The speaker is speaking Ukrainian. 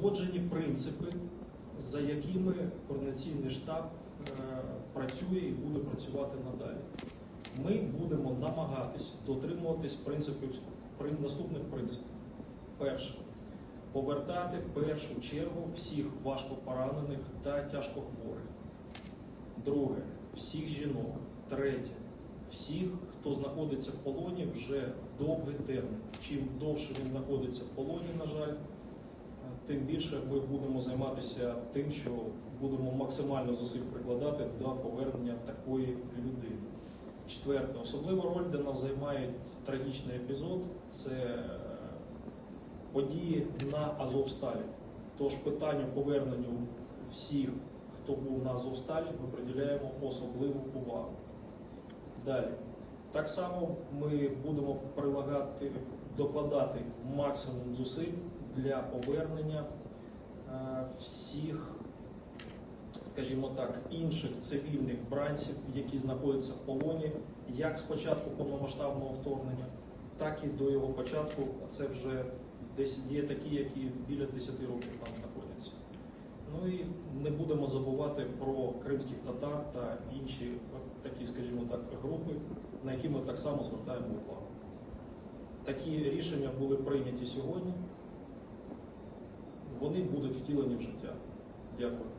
узгоджені принципи, за якими координаційний штаб е, працює і буде працювати надалі. Ми будемо намагатись дотримуватись принципів наступних принципів. Перше повертати в першу чергу всіх важкопоранених та тяжкохворих. Друге всіх жінок. Третє всіх, хто знаходиться в полоні вже довгий термін. Чим довше він знаходиться в полоні, на жаль, тим більше ми будемо займатися тим, що будемо максимально зусиль прикладати до повернення такої людини. Четверте, особливу роль для нас займає трагічний епізод це е, події на Азовсталі. Тож питанню поверненню всіх, хто був на Азовсталі, ми приділяємо особливу увагу. Далі. Так само ми будемо прилагати, докладати максимум зусиль для повернення е, всіх, скажімо так, інших цивільних бранців, які знаходяться в полоні, як з початку повномасштабного вторгнення, так і до його початку. Це вже десь є такі, які біля 10 років там знаходяться. Ну і не будемо забувати про кримських татар та інші такі, скажімо так, групи, на які ми так само звертаємо увагу. Такі рішення були прийняті сьогодні. Вони будуть втілені в життя. Дякую.